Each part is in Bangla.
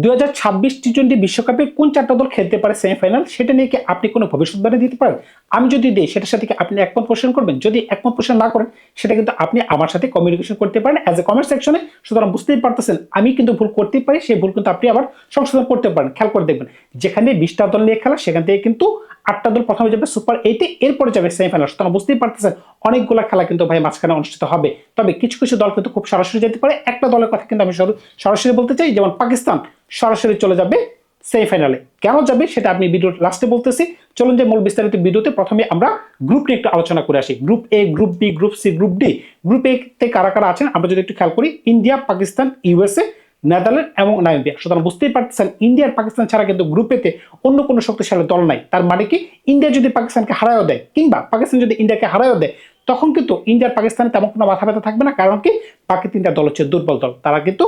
দুই হাজার ছাব্বিশ টি টোয়েন্টি বিশ্বকাপে কোন চারটা দল খেলতে পারে সেমিফাইনাল, সেটা নিয়ে কি আপনি কোনো ভবিষ্যৎবাণী দিতে পারেন? আমি যদি দিই, সেটার সাথে কি আপনি একমত পোষণ করবেন? যদি একমত পোষণ না করেন, সেটা কিন্তু আপনি আমার সাথে কমিউনিকেশন করতে পারেন অ্যাজ এ কমেন্ট সেকশনে সুতরাং বুঝতেই পারতেছেন, আমি কিন্তু ভুল করতে পারি, সেই ভুল কিন্তু আপনি আবার সংশোধন করতে পারেন। খেয়াল করে দেখবেন, যেখানে বিশটা দল নিয়ে খেলা, সেখান থেকে কিন্তু আটটা দল প্রথমে যাবে, সুপার এইটে এরপরে যাবে সেমিফাইনাল সুতরাং বুঝতেই পারতেছেন, অনেকগুলো খেলা কিন্তু ভাই মাঝখানে অনুষ্ঠিত হবে। তবে কিছু কিছু দল কিন্তু খুব সরাসরি যেতে পারে। একটা দলের কথা কিন্তু আমি সরাসরি বলতে চাই, যেমন পাকিস্তান সরাসরি চলে যাবে সেমিফাইনালে কেন যাবে সেটা আপনি ভিডিওর লাস্টে বলতেছি। চলুন যে মূল বিস্তারিত ভিডিওতে প্রথমে আমরা গ্রুপ নিয়ে একটু আলোচনা করে আসি। Group A group B group C group D group A তে কারা কারা আছেন? আমরা যদি একটু খেয়াল করি, ইন্ডিয়া, পাকিস্তান ইউএসএ নেদারল্যান্ড এবং নামিবিয়া। সুতরাং বুঝতেই পারতেছেন, ইন্ডিয়া আর পাকিস্তান ছাড়া কিন্তু গ্রুপেতে অন্য কোনো শক্তিশালী দল নাই। তার মানে কি, ইন্ডিয়া যদি পাকিস্তানকে হারায়ও দেয় কিংবা পাকিস্তান যদি ইন্ডিয়াকে হারায়ও দেয়, তখন কিন্তু ইন্ডিয়ার পাকিস্তানে তেমন কোনো মাথা ব্যথা থাকবে না, কারণ কি, বাকি তিনটা দল হচ্ছে দুর্বল দল। তারা কিন্তু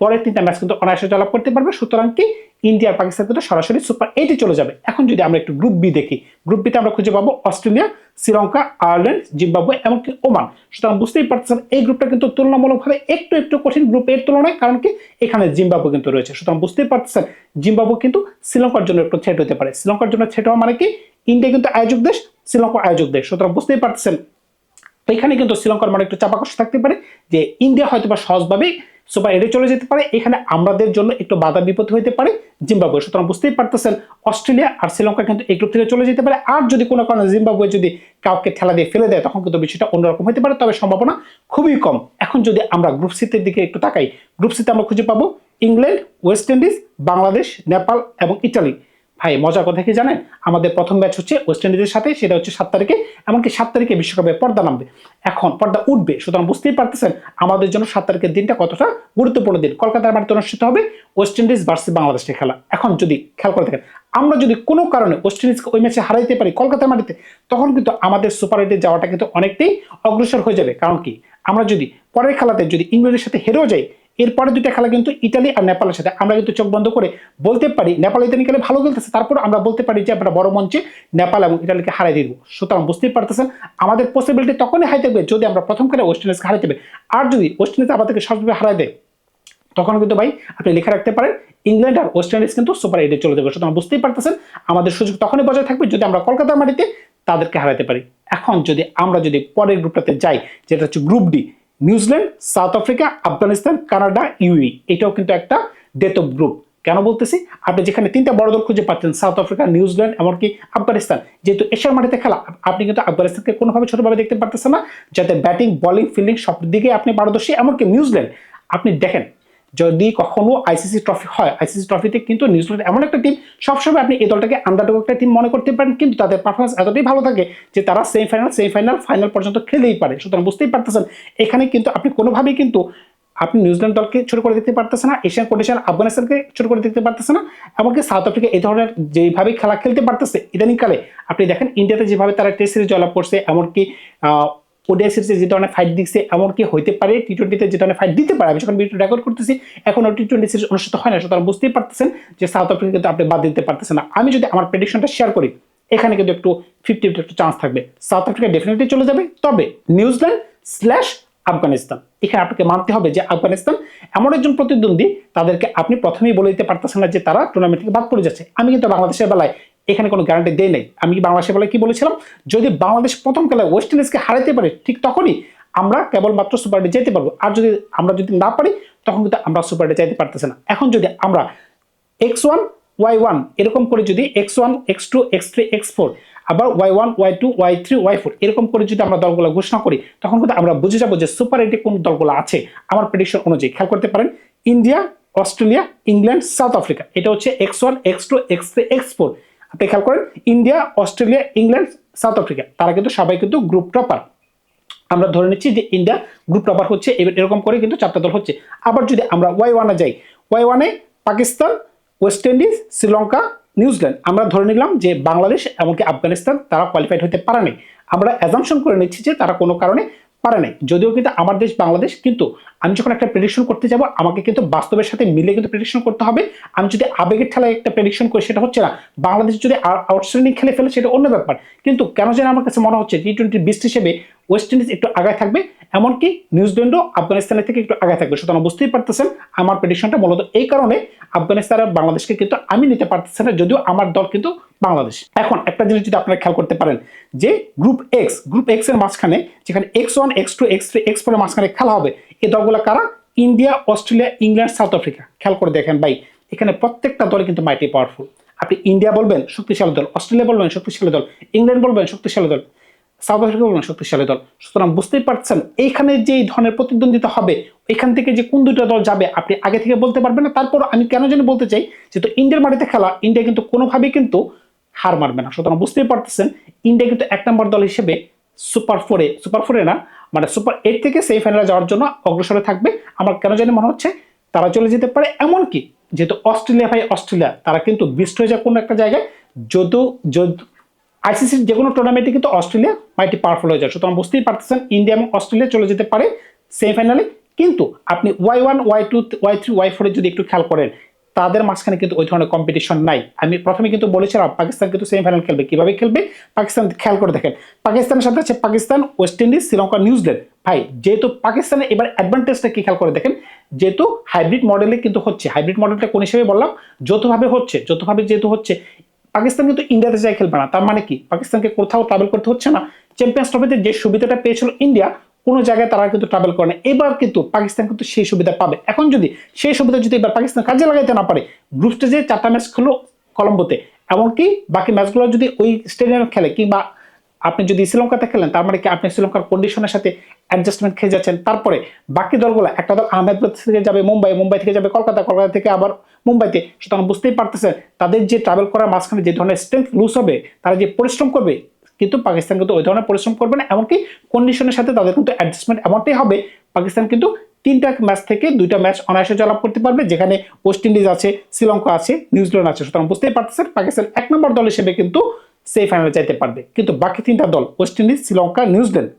পরের তিনটা ম্যাচ কিন্তু অনায়াসে জয়লাভ করতে পারবে। সুতরাং কি ইন্ডিয়া আর পাকিস্তান কিন্তু সরাসরি সুপার এইটে চলে যাবে। এখন যদি আমরা একটু গ্রুপ বি দেখি গ্রুপ বিতে আমরা খুঁজে পাবো অস্ট্রেলিয়া, শ্রীলঙ্কা, আয়ারল্যান্ড, জিম্বাবুয়ে এমনকি ওমান। সুতরাং বুঝতেই পারছেন এই গ্রুপটা কিন্তু তুলনামূলকভাবে একটু একটু কঠিন গ্রুপ এর তুলনায়, কারণ কি? এখানে জিম্বাবুয়ে কিন্তু রয়েছে। সুতরাং বুঝতেই পারছেন জিম্বাবুয়ে কিন্তু শ্রীলঙ্কার জন্য একটু ছেট হতে পারে। শ্রীলঙ্কার জন্য ছেট হওয়া মানে কি? ইন্ডিয়া কিন্তু আয়োজক দেশ, শ্রীলঙ্কা আয়োজক দেশ। সুতরাং বুঝতেই পারছেন এখানে কিন্তু শ্রীলঙ্কার মানে একটু চাপাকষ থাকতে পারে, যে ইন্ডিয়া হয়তো বা সহজভাবেই সুপার এডে চলে যেতে পারে, এখানে আমাদের জন্য একটু বাধা বিপদ হইতে পারে, জিম্বাবুয়ে। সুতরাং বুঝতেই পারতেছেন, অস্ট্রেলিয়া আর শ্রীলঙ্কা কিন্তু এই গ্রুপ থেকে চলে যেতে পারে। আর যদি কোনো কারণে জিম্বাবুয়ে যদি কাউকে ঠেলা দিয়ে ফেলে দেয়, তখন কিন্তু বিষয়টা অন্যরকম হতে পারে, তবে সম্ভাবনা খুবই কম। এখন যদি আমরা গ্রুপ সিতের দিকে একটু তাকাই, গ্রুপ সিতে আমরা খুঁজে পাবো England, West Indies, Bangladesh, Nepal এবং ইটালি। ভাই, মজার কথা কি জানেন? আমাদের প্রথম ম্যাচ হচ্ছে ওয়েস্ট ইন্ডিজের সাথে, সেটা হচ্ছে সাত তারিখে, এমনকি সাত তারিখে বিশ্বকাপে পর্দা নামবে। এখন পর্দা উঠবে, সুতরাং বুঝতেই পারতেছেন আমাদের জন্য সাত তারিখের দিনটা কতটা গুরুত্বপূর্ণ দিন। কলকাতার মাটিতে অনুষ্ঠিত হবে ওয়েস্ট ইন্ডিজ ভার্সেস বাংলাদেশের খেলা। এখন যদি খেয়াল করে দেখেন, আমরা যদি কোনো কারণে ওয়েস্ট ইন্ডিজকে ওই ম্যাচে হারাইতে পারি কলকাতার মাটিতে, তখন কিন্তু আমাদের সুপার এইটে যাওয়াটা কিন্তু অনেকটাই অগ্রসর হয়ে যাবে। কারণ কি? আমরা যদি পরের খেলাতে যদি ইংল্যান্ডের সাথে হেরেও যাই এরপরে দুইটা খেলা কিন্তু ইটালি আর নেপালের সাথে। আমরা কিন্তু চোখ বন্ধ করে বলতে পারি, নেপাল ইতালি খেলে ভালো খেলতেছে। তারপর আমরা বলতে পারি যে, আমরা বড় মঞ্চে নেপাল এবং ইটালিকে হারাই দিব। সুতরাং বুঝতেই পারতেছেন, আমাদের পসিবিলিটি তখনই হাই থাকবে যদি আমরা প্রথম খেলে ওয়েস্ট ইন্ডিজকে হারাই পারি আর যদি ওয়েস্ট ইন্ডিজ আমাদেরকে সহজভাবে হারাই দেয়, তখন কিন্তু ভাই আপনি লিখে রাখতে পারেন ইংল্যান্ড আর ওয়েস্ট ইন্ডিজ কিন্তু সুপার এইটে চলে যাবে। সুতরাং বুঝতেই পারতেছেন, আমাদের সুযোগ তখনই বজায় থাকবে যদি আমরা কলকাতার মাটিতে তাদেরকে হারাতে পারি। এখন যদি আমরা যদি পরের গ্রুপটাতে যাই, যেটা হচ্ছে group D New Zealand, South Africa, Afghanistan, Canada UE এটাও কিন্তু একটা ডেথ অফ গ্রুপ কেন বলতেছি? আপনি যেখানে তিনটা বড় দল খুঁজে পাচ্ছেন, সাউথ আফ্রিকা, নিউজিল্যান্ড, এমনকি আফগানিস্তান, যেহেতু এশিয়ার মাটিতে খেলা, আপনি কিন্তু আফগানিস্তানকে কোনোভাবে ছোটভাবে দেখতে পারতেছেন না, যাতে ব্যাটিং বলিং ফিল্ডিং সব দিকে আপনি পারদর্শী, এমনকি নিউজিল্যান্ড, আপনি দেখেন যদি কখনো আইসিসি ট্রফি হয় আইসিসি ট্রফিতে কিন্তু নিউজিল্যান্ড এমন একটা টিম সবসময় আপনি এই দলটাকে আন্ডারডগ একটা টিম মনে করতে পারেন, কিন্তু তাদের পারফরমেন্স এতটাই ভালো থাকে যে তারা সেমিফাইনাল সেমিফাইনাল ফাইনাল পর্যন্ত খেলেই পারে। সুতরাং বুঝতেই পারতেছেন, এখানে কিন্তু আপনি কোনোভাবেই কিন্তু আপনি নিউজিল্যান্ড দলকে ছোট করে দেখতে পারতেছে না এশিয়ান কন্ডিশন আফগানিস্তানকে ছোট করে দেখতে পারতেছে না, এমনকি সাউথ আফ্রিকা এই ধরনের যেভাবে খেলা খেলতে পারতেছে, ইদানিংকালে আপনি দেখেন ইন্ডিয়াতে যেভাবে তারা টেস্ট সিরিজ জয়লাভ করছে, এমনকি ওডিআই সিরিজে যে ধরনের ফাইট দিচ্ছে, এমনকি হইতে পারে টি টোয়েন্টিতে যে ধরনের ফাইট দিতে পারে। আমি যখন ভিডিও রেকর্ড করতেছি এখন টি টোয়েন্টি সিরিজ অনুষ্ঠিত হয় না, সুতরাং বুঝতেই পারতেছেন যে সাউথ আফ্রিকা কিন্তু আপনি বাদ দিতে পারতেছেন না। আমি যদি আমার প্রেডিকশনটা শেয়ার করি, এখানে কিন্তু একটু ফিফটি ফিফটি একটু চান্স থাকবে। সাউথ আফ্রিকা ডেফিনেটলি চলে যাবে। তবে নিউজিল্যান্ড স্ল্যাশ আফগানিস্তান এখানে আপনাকে মানতে হবে যে আফগানিস্তান এমন একজন প্রতিদ্বন্দ্বী, তাদেরকে আপনি প্রথমেই বলে দিতে পারতেছেন না যে তারা টুর্নামেন্ট থেকে বাদ পড়ে যাচ্ছে। আমি কিন্তু বাংলাদেশের বেলায় এখানে কোনো গ্যারান্টি দেয় নাই। আমি কি বাংলাদেশের বেলায় কি বলেছিলাম? যদি বাংলাদেশ প্রথম খেলায় ওয়েস্ট ইন্ডিজকে হারাতে পারে, ঠিক তখনই আমরা কেবলমাত্র সুপার ডে যেতে পারব। আর যদি আমরা যদি না পারি, তখন কিন্তু আমরা সুপার ডে চাইতে পারতেছি না। এখন যদি আমরা এক্স ওয়ান ওয়াই ওয়ান এরকম করে যদি X one X two X three X four আবার Y one Y two Y three Y four এরকম করে যদি আমরা দলগুলো ঘোষণা করি, তখন কিন্তু আমরা বুঝে যাব যে সুপার এইটে কোন দলগুলো আছে। আমার প্রেডিকশন অনুযায়ী খেয়াল করতে পারেন, India, Australia, England, South Africa. এটা হচ্ছে X one X two X three X four আপনি খেয়াল করেন, India, Australia, England, South Africa, তারা কিন্তু সবাই কিন্তু গ্রুপ টপার আমরা ধরে নিচ্ছি যে ইন্ডিয়া গ্রুপ টপার হচ্ছে এরকম করে কিন্তু চারটা দল হচ্ছে। আবার যদি আমরা ওয়াই ওয়ানে যাই ওয়াই ওয়ানে Pakistan West Indies Sri Lanka New Zealand আমরা ধরে নিলাম যে বাংলাদেশ, এমনকি আফগানিস্তান, তারা কোয়ালিফাইড হতে পারে নাই। আমরা অ্যাজামশন করে নিচ্ছি যে তারা কোনো কারণে পারে নাই। যদিও কিন্তু আমার দেশ বাংলাদেশ, কিন্তু আমি যখন একটা প্রেডিকশন করতে যাব, আমাকে কিন্তু বাস্তবের সাথে মিলে কিন্তু প্রেডিকশন করতে হবে। আমি যদি আবেগের ঠেলায় একটা প্রেডিকশন করি, সেটা হচ্ছে না, বাংলাদেশ যদি আউটস্ট্যান্ডিং খেলে ফেলে, সেটা অন্য ব্যাপার। কিন্তু কেন যেন আমার কাছে মনে হচ্ছে টি টোয়েন্টি বিস্ট হিসেবে ওয়েস্ট ইন্ডিজ একটু আগায় থাকবে। এমনকি নিউজিল্যান্ডও আফগানিস্তানের থেকে একটু আগে থাকবে। সুতরাং বুঝতেই পারতেছেন আমার প্রেডিকশনটা মূলত এই কারণে আফগানিস্তান আর বাংলাদেশকে কিন্তু আমি নিতে পারতেছি না, যদিও আমার দল কিন্তু বাংলাদেশ। এখন একটা জিনিস যদি আপনারা খেয়াল করতে পারেন, যে গ্রুপ এক্স গ্রুপ এক্সের মাঝখানে, যেখানে X one X two X three X four মাঝখানে খেলা হবে এই দলগুলো কারা? India, Australia, England, South Africa. খেয়াল করে দেখেন ভাই, এখানে প্রত্যেকটা দল কিন্তু মাইটি পাওয়ারফুল আপনি ইন্ডিয়া বলবেন, শক্তিশালী দল, অস্ট্রেলিয়া বলবেন, শক্তিশালী দল, ইংল্যান্ড বলবেন, শক্তিশালী দল। সাউথ আফ্রিকা বলবেন শক্তিশালী দল। সুতরাং বুঝতেই পারছেন, এইখানে যে ধরনের প্রতিদ্বন্দ্বিতা হবে, এখান থেকে যে কোন দুটো দল যাবে, আপনি আগে থেকে বলতে পারবেন না, তারপর আমি কেন জানি বলতে চাই যেহেতু ইন্ডিয়ার মাটিতে খেলা, ইন্ডিয়া কিন্তু কোনোভাবেই কিন্তু হার মারবে না। সুতরাং বুঝতেই পারতেছেন, ইন্ডিয়া কিন্তু এক নম্বর দল হিসেবে সুপার ফোরে সুপার ফোরে না মানে সুপার এইট থেকে সেই ফাইনালে যাওয়ার জন্য অগ্রসরে থাকবে। আমার কেন জানি মনে হচ্ছে তারা চলে যেতে পারে, এমনকি যেহেতু অস্ট্রেলিয়া ভাই অস্ট্রেলিয়া, তারা কিন্তু বিষ্ট হয়ে যায় কোনো একটা জায়গায় যদিও যদি আইসিসির যে কোনো টুর্নামেন্টে কিন্তু অস্ট্রেলিয়া মাইটি পাওয়ারফুল হয়ে যায় সুতরাং বুঝতেই পারতেছেন, ইন্ডিয়া এবং অস্ট্রেলিয়া চলে যেতে পারে সেমিফাইনালে কিন্তু আপনি Y one Y two Y three Y ফোরে যদি একটু খেয়াল করেন, তাদের মাঝখানে কিন্তু ওই ধরনের কম্পিটিশন নাই। আমি প্রথমে কিন্তু বলেছিলাম, পাকিস্তান কিন্তু সেমিফাইনাল খেলবে। কীভাবে খেলবে? পাকিস্তান, খেয়াল করে দেখেন। পাকিস্তানের সাথে আছে Pakistan West Indies Sri Lanka New Zealand ভাই, যেহেতু পাকিস্তানের এবার অ্যাডভান্টেজটা কি খেয়াল করে দেখেন? যেহেতু হাইব্রিড মডেলে কিন্তু হচ্ছে হাইব্রিড মডেলটা কোন হিসেবে বললাম? যৌথভাবে হচ্ছে, যৌথভাবে যেহেতু হচ্ছে পাকিস্তান কিন্তু ইন্ডিয়াতে যাই খেলবে না। তার মানে কি? পাকিস্তানকে কোথাও ট্রাভেল করতে হচ্ছে না। চ্যাম্পিয়ন্স ট্রফিতে যে সুবিধাটা পেয়েছিল ইন্ডিয়া, কোনো জায়গায় তারা কিন্তু ট্রাভেল করে না। এবার কিন্তু পাকিস্তান কিন্তু সেই সুবিধা পাবে। এখন যদি সেই সুবিধা যদি এবার পাকিস্তান কাজে লাগাইতে না পারে গ্রুপ স্টেজে চারটা ম্যাচ খেলো কলম্বোতে। এমনকি বাকি ম্যাচগুলো যদি ওই স্টেডিয়ামে খেলে, কিংবা আপনি যদি শ্রীলঙ্কাতে খেলেন, তার মানে কি আপনি শ্রীলঙ্কার কন্ডিশনের সাথে অ্যাডজাস্টমেন্ট খেয়ে যাচ্ছেন। তারপরে বাকি দলগুলো, একটা দল আহমেদাবাদ থেকে যাবে মুম্বাই মুম্বাই থেকে যাবে কলকাতা কলকাতা থেকে আবার মুম্বাইতে। সুতরাং বুঝতেই পারতেছেন, তাদের যে ট্রাভেল করার মাঝখানে যে ধরনের স্ট্রেংথ লুজ হবে, তারা যে পরিশ্রম করবে, কিন্তু পাকিস্তান কিন্তু ওই ধরনের পরিশ্রম করবে না, এমনকি কন্ডিশনের সাথে তাদের কিন্তু অ্যাডজাস্টমেন্ট এমনটাই হবে, পাকিস্তান কিন্তু তিনটা ম্যাচ থেকে দুইটা ম্যাচ অনায়াসে জয়লাভ করতে পারবে, যেখানে ওয়েস্ট ইন্ডিজ আছে শ্রীলঙ্কা আছে নিউজিল্যান্ড আছে। সুতরাং বুঝতেই পারতেছেন, পাকিস্তান এক নম্বর দল হিসেবে কিন্তু সেই ফাইনালে যাইতে পারবে। কিন্তু বাকি তিনটা দল ওয়েস্ট ইন্ডিজ শ্রীলঙ্কা নিউজিল্যান্ড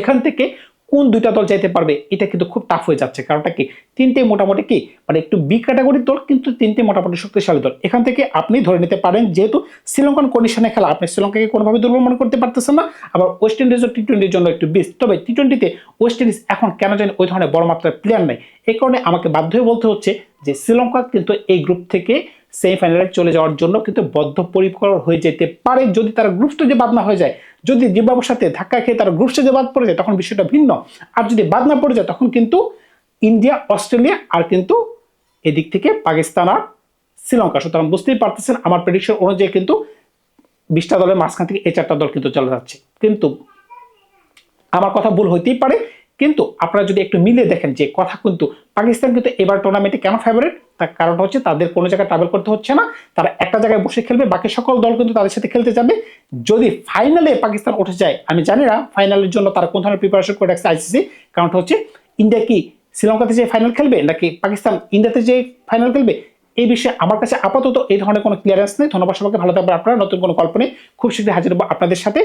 এখান থেকে কোন দুইটা দল যাইতে পারবে, এটা কিন্তু খুব টাফ হয়ে যাচ্ছে। কারণটা কি? তিনটে মোটামুটি কি? মানে একটু বি ক্যাটাগরির দল, কিন্তু তিনটে মোটামুটি শক্তিশালী দল। এখান থেকে আপনি ধরে নিতে পারেন, যেহেতু শ্রীলঙ্কান কন্ডিশনে খেলা, আপনি শ্রীলঙ্কাকে কোনোভাবে দুর্বল মনে করতে পারতেছেন না, আবার ওয়েস্ট ইন্ডিজও টি টোয়েন্টির জন্য একটু বেস্ট তবে টি টোয়েন্টিতে ওয়েস্ট ইন্ডিজ এখন কেন জানি ওই ধরনের বড় মাত্রার প্লেয়ার নেই। এই কারণে আমাকে বাধ্য হয়ে বলতে হচ্ছে যে, শ্রীলঙ্কা কিন্তু এই গ্রুপ থেকে সেমিফাইনালে চলে যাওয়ার জন্য কিন্তু বদ্ধপরিকর হয়ে যেতে পারে। যদি তারা গ্রুপ স্টেজে বাদ না হয়ে যায়, যদি জিম্বাবুর সাথে ধাক্কা খেয়ে তারা গ্রুপ স্টেজে বাদ পড়ে যায়, তখন বিষয়টা ভিন্ন। আর যদি বাদ না পড়ে যায়, তখন কিন্তু ইন্ডিয়া, অস্ট্রেলিয়া আর কিন্তু এদিক থেকে পাকিস্তান আর শ্রীলঙ্কা। সুতরাং বুঝতেই পারতেছেন, আমার প্রেডিকশন অনুযায়ী কিন্তু বিশটা দলের মাঝখান থেকে এই চারটা দল কিন্তু চলে যাচ্ছে। কিন্তু আমার কথা ভুল হইতেই পারে। কিন্তু আপনারা যদি একটু মিলে দেখেন যে কথা কিন্তু পাকিস্তান কিন্তু এবার টুর্নামেন্টে কেন ফেভারিট তার কারণ হচ্ছে তাদের কোনো জায়গায় ট্রাভেল করতে হচ্ছে না। তারা একটা জায়গায় বসে খেলবে, বাকি সকল দল কিন্তু তাদের সাথে খেলতে যাবে। যদি ফাইনালে পাকিস্তান উঠে যায়, আমি জানি না ফাইনালের জন্য তারা কোন ধরনের প্রিপারেশন করে রাখছে আইসিসি কারণটা হচ্ছে ইন্ডিয়া কি শ্রীলঙ্কাতে যে ফাইনাল খেলবে, নাকি পাকিস্তান ইন্ডিয়াতে যে ফাইনাল খেলবে? এই বিষয়ে আমার কাছে আপাতত এই ধরনের কোনো ক্লিয়ারেন্স নেই। ধন্যবাদ সবাইকে, ভালো থাকবে আপনারা। নতুন কোনো গল্প নিয়ে খুব শীঘ্রই হাজির হব আপনাদের সাথে।